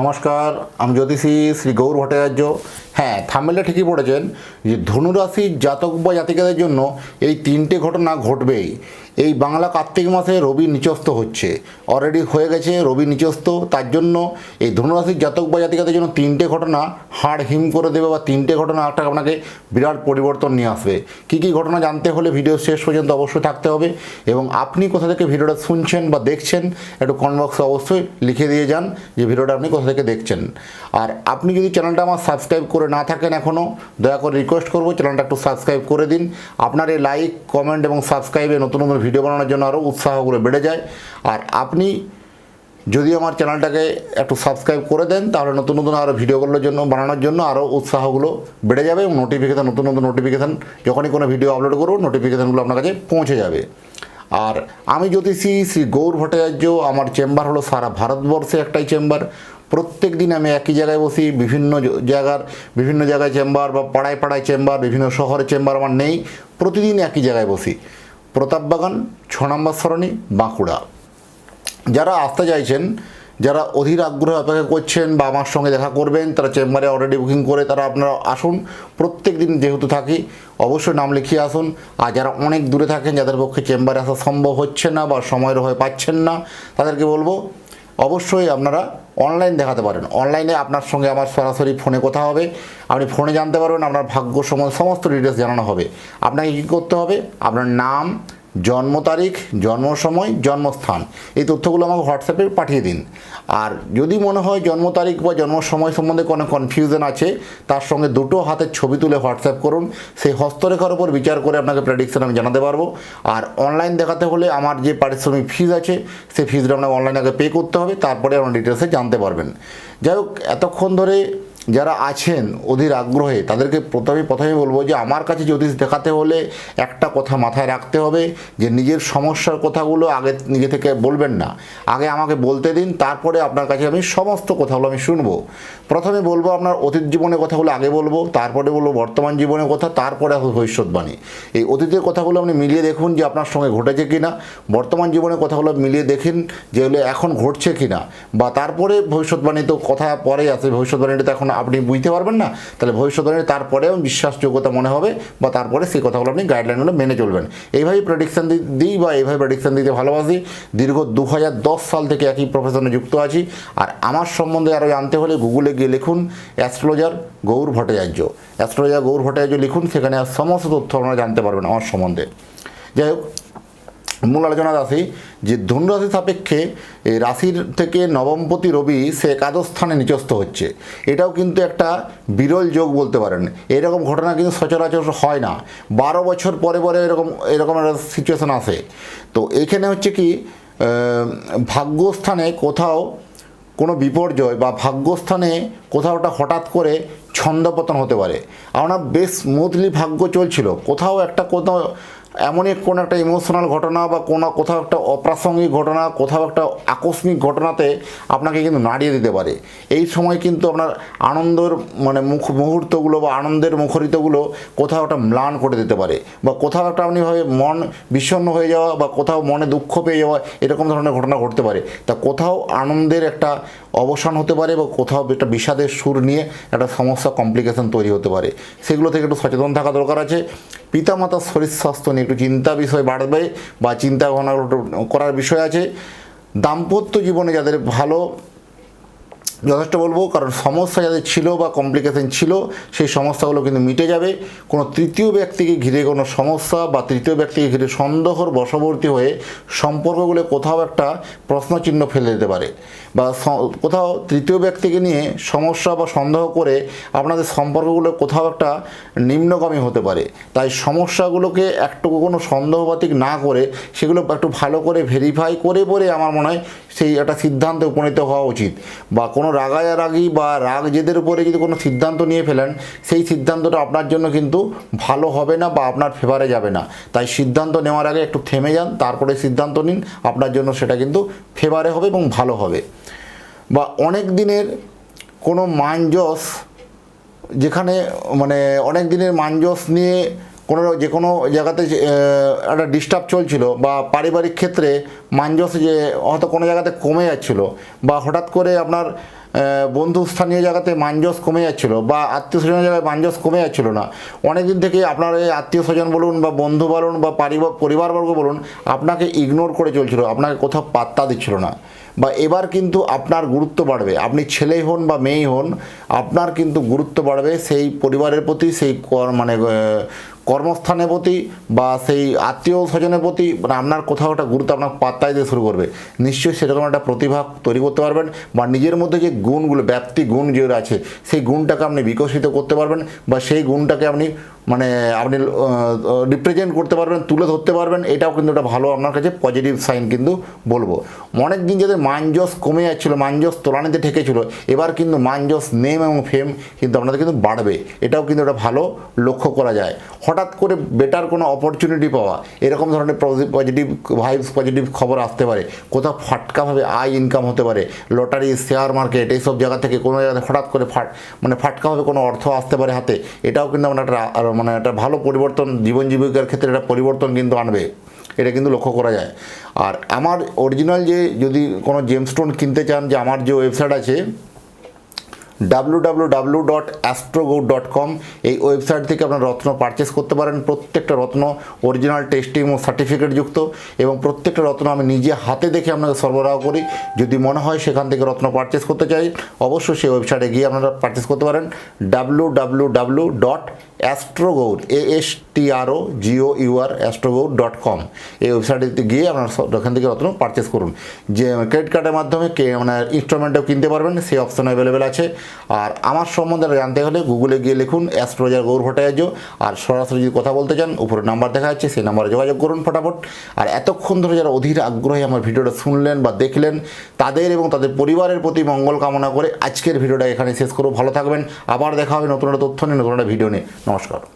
নমস্কার আমি জ্যোতিষী শ্রী গৌর ভট্টাচার্য। হ্যাঁ থামেলে ঠিকই পড়েছেন যে ধনুরাশির জাতক বা জাতিকাদের জন্য এই তিনটে ঘটনা ঘটবেই। এই বাংলা কার্তিক মাসে রবি নিচস্থ হচ্ছে। অলরেডি হয়ে গেছে রবি নিচস্থ, তার জন্য এই ধনুরাশির জাতক বা জাতিকাদের জন্য তিনটে ঘটনা হাড় হিম করে দেবে বা তিনটে ঘটনা একটা আপনাকে বিরাট পরিবর্তন নিয়ে আসবে। কী কী ঘটনা জানতে হলে ভিডিও শেষ পর্যন্ত অবশ্যই থাকতে হবে এবং আপনি কোথা থেকে ভিডিওটা শুনছেন বা দেখছেন একটু কমেন্ট বক্সে অবশ্যই লিখে দিয়ে যান যে ভিডিওটা আপনি কোথা থেকে দেখছেন। আর আপনি যদি চ্যানেলটা আমার সাবস্ক্রাইব করে না থাকেন এখনও দয়া করে রিকোয়েস্ট করব চ্যানেলটা একটু সাবস্ক্রাইব করে দিন। আপনার এই লাইক কমেন্ট এবং সাবস্ক্রাইবে নতুন নতুন ভিডিও বানানোর জন্য আরও উৎসাহগুলো বেড়ে যায়। আর আপনি যদি আমার চ্যানেলটাকে একটু সাবস্ক্রাইব করে দেন, তাহলে নতুন নতুন আরও ভিডিওগুলোর জন্য, বানানোর জন্য আরও উৎসাহগুলো বেড়ে যাবে এবং নোটিফিকেশান নতুন নতুন নোটিফিকেশান যখনই কোনো ভিডিও আপলোড করব নোটিফিকেশানগুলো আপনার কাছে পৌঁছে যাবে। আর আমি জ্যোতিষী শ্রী গৌর ভট্টাচার্য, আমার চেম্বার হলো সারা ভারতবর্ষে একটাই চেম্বার প্রত্যেক দিন আমি একই জায়গায় বসি, বিভিন্ন জায়গার, বিভিন্ন জায়গায় চেম্বার বা পাড়ায় পাড়ায় চেম্বার, বিভিন্ন শহরে চেম্বার আমার নেই, প্রতিদিন একই জায়গায় বসি। প্রতাপবাগান ছ নম্বর সরণি, বাঁকুড়া। যারা আসতে চাইছেন, যারা অধীর আগ্রহ অপেক্ষা করছেন বা আমার সঙ্গে দেখা করবেন, তারা চেম্বারে অলরেডি বুকিং করে তারা আপনারা আসুন। প্রত্যেক দিন যেহেতু থাকি, অবশ্যই নাম লিখিয়ে আসুন। আর যারা অনেক দূরে থাকেন, যাদের পক্ষে চেম্বারে আসা সম্ভব হচ্ছে না বা সময়ের হয়ে পাচ্ছেন না, তাদেরকে বলব, অবশ্যই আপনারা অনলাইন দেখাতে পারেন। অনলাইনে আপনার সঙ্গে আমার সরাসরি ফোনে কথা হবে। আপনি ফোনে জানতে পারবেন, আপনার ভাগ্য সমস্ত ডিটেলস জানানো হবে। আপনাকে কী করতে হবে? আপনার নাম জন্ম তারিখ, জন্ম সময়, জন্মস্থান। এই তথ্যগুলো আমাকে হোয়াটসঅ্যাপে পাঠিয়ে দিন। আর যদি মনে হয় জন্ম তারিখ বা জন্ম সময় সম্বন্ধে কোনো কনফিউশন আছে, তার সঙ্গে দুটো হাতের ছবি তুলে হোয়াটসঅ্যাপ করুন। সেই হস্তরেখার উপর বিচার করে আপনাকে প্রেডিকশন আমি জানাতে পারব। আর অনলাইন দেখাতে হলে আমার যে পারিশ্রমিক ফিজ আছে, সেই ফিজটা আপনাকে অনলাইনে আগে পে করতে হবে, তারপরে আপনার ডিটেলসে জানতে পারবেন। যাই হোক, এতক্ষণ ধরে যারা আছেন অধীর আগ্রহে, তাদেরকে প্রথমে প্রথমে বলব যে আমার কাছে জ্যোতিষ দেখাতে হলে একটা কথা মাথায় রাখতে হবে। যে নিজের সমস্যার কথাগুলো আগে নিজে থেকে বলবেন না। আগে আমাকে বলতে দিন, তারপরে আপনার কাছে আমি সমস্ত কথাগুলো আমি শুনব। প্রথমে বলব আপনার অতীত জীবনের কথাগুলো আগে বলব, তারপরে বলব বর্তমান জীবনের কথা, তারপরে ভবিষ্যৎবাণী। এই অতীতের কথাগুলো আপনি মিলিয়ে দেখুন যে আপনার সঙ্গে ঘটেছে কি না বর্তমান জীবনের কথাগুলো মিলিয়ে দেখেন যেগুলো এখন ঘটছে কি না বা তারপরে ভবিষ্যৎবাণী তো কথা পরে আছে, ভবিষ্যৎবাণীটা তো এখন আপনি বুঝতে পারবেন না। তাহলে ভবিষ্যৎবাণী তারপরেও বিশ্বাসযোগ্যতা মনে হবে বা তারপরে সেই কথাগুলো আপনি গাইডলাইনগুলো মেনে চলবেন। এইভাবেই প্রেডিকশান দিই বা এইভাবে প্রেডিকশান দিতে ভালোবাসি। দীর্ঘ দু হাজার দশ সাল থেকে একই প্রফেশনে যুক্ত আছি। আর আমার সম্বন্ধে আরও জানতে হলে গুগলে গিয়ে লিখুন অ্যাস্ট্রোলজার গৌর ভট্টাচার্য। অ্যাস্ট্রোলজার গৌর ভট্টাচার্য লিখুন, সেখানে সমস্ত তথ্য আপনারা জানতে পারবেন আমার সম্বন্ধে। যাই হোক মূল আলোচনা আসি যে ধনুরাশি সাপেক্ষে রাশির থেকে নবমপতি রবি সে একাদশ স্থানে নিচস্থ হচ্ছে। এটাও কিন্তু একটা বিরল যোগ বলতে পারেন। এরকম ঘটনা কিন্তু সচরাচর হয় না। বারো বছর পরে পরে এরকম এরকম একটা সিচুয়েশন আসে। তো এখানে হচ্ছে কি ভাগ্যস্থানে কোথাও কোনো বিপর্যয় বা ভাগ্যস্থানে কোথাও একটা হঠাৎ করে ছন্দপতন হতে পারে। আপনার বেশ স্মুথলি ভাগ্য চলছিল। কোথাও একটা কোথাও এমনই কোনো একটা ইমোশনাল ঘটনা বা কোনো কোথাও একটা অপ্রাসঙ্গিক ঘটনা, কোথাও একটা আকস্মিক ঘটনাতে আপনাকে কিন্তু নাড়িয়ে দিতে পারে। এই সময় কিন্তু আপনার আনন্দের মানে মুখ মুহূর্তগুলো বা আনন্দের মুখরিতগুলো কোথাও একটা ম্লান করে দিতে পারে বা কোথাও একটা আপনি ভাবে মন বিষণ্ণ হয়ে যাওয়া বা কোথাও মনে দুঃখ পেয়ে যাওয়া এরকম ধরনের ঘটনা ঘটতে পারে। তা কোথাও আনন্দের একটা অবসান হতে পারে বা কোথাও একটা বিষাদের সুর নিয়ে একটা সমস্যা কমপ্লিকেশন তৈরি হতে পারে। সেগুলো থেকে একটু সচেতন থাকা দরকার আছে। পিতামাতার শরীর স্বাস্থ্য নিয়ে একটু চিন্তা বিষয় বাড়বে বা চিন্তা ভাবনা করার বিষয় আছে। দাম্পত্য জীবনে যাদের ভালো যথেষ্ট বলব, কারণ সমস্যা যাদের ছিল বা কমপ্লিকেশন ছিল, সেই সমস্যাগুলো কিন্তু মিটে যাবে। কোনো তৃতীয় ব্যক্তিকে ঘিরে কোনো সমস্যা বা তৃতীয় ব্যক্তিকে ঘিরে সন্দেহর বশবর্তী হয়ে সম্পর্কগুলো কোথাও একটা প্রশ্নচিহ্ন ফেলে দিতে পারে বা কোথাও তৃতীয় ব্যক্তিকে নিয়ে সমস্যা বা সন্দেহ করে আপনাদের সম্পর্কগুলো কোথাও একটা নিম্নগামী হতে পারে। তাই সমস্যাগুলোকে একটু কোনো সন্দেহবাতিক না করে সেগুলো একটু ভালো করে ভেরিফাই করে, পরে আমার মনে হয় সেই একটা সিদ্ধান্তে উপনীত হওয়া উচিত। বা কোনো রাগারাগি বা রাগ জেদের উপরে যদি কোনো সিদ্ধান্ত নিয়ে ফেলেন, সেই সিদ্ধান্তটা আপনার জন্য কিন্তু ভালো হবে না বা আপনার ফেভারে যাবে না। তাই সিদ্ধান্ত নেওয়ার আগে একটু থেমে যান, তারপরে সিদ্ধান্ত নিন, আপনার জন্য সেটা কিন্তু ফেভারে হবে এবং ভালো হবে। বা অনেক দিনের কোনো মানজস, যেখানে মানে অনেক দিনের মানজস নিয়ে কোনো যে কোনো জায়গাতে একটা ডিস্টার্ব চলছিল বা পারিবারিক ক্ষেত্রে মানজস যে হয়তো কোনো জায়গাতে কমে যাচ্ছিল বা হঠাৎ করে আপনার আহ, বন্ধু স্থানীয় জায়গাতে মানজস কমে যাচ্ছিল বা আত্মীয় স্বজনের জায়গায় মানজস কমে যাচ্ছিল না। অনেক দিন থেকে আপনার এই আত্মীয় স্বজন বলুন বা বন্ধু বলুন বা পারিবার পরিবারবর্গ বলুন আপনাকে ইগনোর করে চলছিল আপনাকে কোথাও পাত্তা দিচ্ছিল না। বা এবার কিন্তু আপনার গুরুত্ব বাড়বে আপনি ছেলেই হন বা মেয়েই হন আপনার কিন্তু গুরুত্ব বাড়বে সেই পরিবারের প্রতি সেই মানে কর্মস্থানের প্রতি বা সেই আত্মীয় স্বজনের প্রতি মানে আপনার কোথাও একটা গুরুত্ব আপনার পাত্তা দিতে শুরু করবে। নিশ্চয়ই সেরকম একটা প্রতিভা তৈরি করতে পারবেন বা নিজের মধ্যে যে গুণগুলো, ব্যাপ্তি গুণ যে আছে, সেই গুণটাকে আপনি বিকশিত করতে পারবেন বা সেই গুণটাকে আপনি মানে আপনি রিপ্রেজেন্ট করতে পারবেন, তুলে ধরতে পারবেন, এটাও কিন্তু একটা ভালো আপনার কাছে পজিটিভ সাইন কিন্তু বলব। অনেক দিন যাদের মানজস কমে যাচ্ছিল মানজস তোলানিতে ঠেকেছিল, এবার কিন্তু মানজস নেম এবং ফেম কিন্তু আপনাদের কিন্তু বাড়বে। এটাও কিন্তু একটা ভালো লক্ষ্য করা যায়। হঠাৎ করে বেটার কোনো অপরচুনিটি পাওয়া, এরকম ধরনের পজিটিভ ভাইবস পজিটিভ খবর আসতে পারে। কোথাও ফাটকাভাবে আয় ইনকাম হতে পারে লটারি শেয়ার মার্কেট এইসব জায়গা থেকে কোনো জায়গাতে হঠাৎ করে ফাট মানে ফাটকাভাবে কোনো অর্থ আসতে পারে হাতে, এটাও কিন্তু আপনার একটা মানে একটা ভালো পরিবর্তন, জীবন জীবিকার ক্ষেত্রে একটা পরিবর্তন কিন্তু আনবে। এটা কিন্তু লক্ষ্য করা যায়। আর আমার অরিজিনাল যে যদি কোনো জেমস্টোন কিনতে চান, যে আমার যে ওয়েবসাইট আছে ডাব্লু কম এই ওয়েবসাইট থেকে আপনার রত্ন পারচেস করতে পারেন। প্রত্যেকটা রত্ন অরিজিনাল টেস্টিং ও সার্টিফিকেট যুক্ত এবং প্রত্যেকটা রত্ন আমি নিজে হাতে দেখে আপনাকে সরবরাহ করি। যদি মনে হয় সেখান থেকে রত্ন পারচেস করতে চাই, অবশ্যই সেই ওয়েবসাইটে গিয়ে আপনারা পারচেস করতে পারেন। W W W dot Astrogour A S T R O G O U R Astrogour dot com এই ওয়েবসাইটে গিয়ে আপনারা ওখান থেকে রত্ন পারচেস করুন। যে ক্রেডিট কার্ডের মাধ্যমে কে মানে ইনস্টলমেন্টও কিনতে পারবেন, সেই অপশন অ্যাভেলেবেল আছে। আর আমার সম্বন্ধে জানতে হলে গুগলে গিয়ে লিখুন অ্যাস্ট্রোলজার গৌর ভট্টাচার্য, আর সরাসরি যদি কথা বলতে চান, উপরে নাম্বার দেখা যাচ্ছে, সেই নাম্বারে যোগাযোগ করুন ফটাফট। আর এতক্ষণ ধরে যারা অধীর আগ্রহে আমার ভিডিওটা শুনলেন বা দেখলেন, তাদের এবং তাদের পরিবারের প্রতি মঙ্গল কামনা করে আজকের ভিডিওটা এখানে শেষ করব। ভালো থাকবেন, আবার দেখা হবে নতুন একটা তথ্য নিয়ে, নতুন একটা ভিডিও নিয়ে। নমস্কার।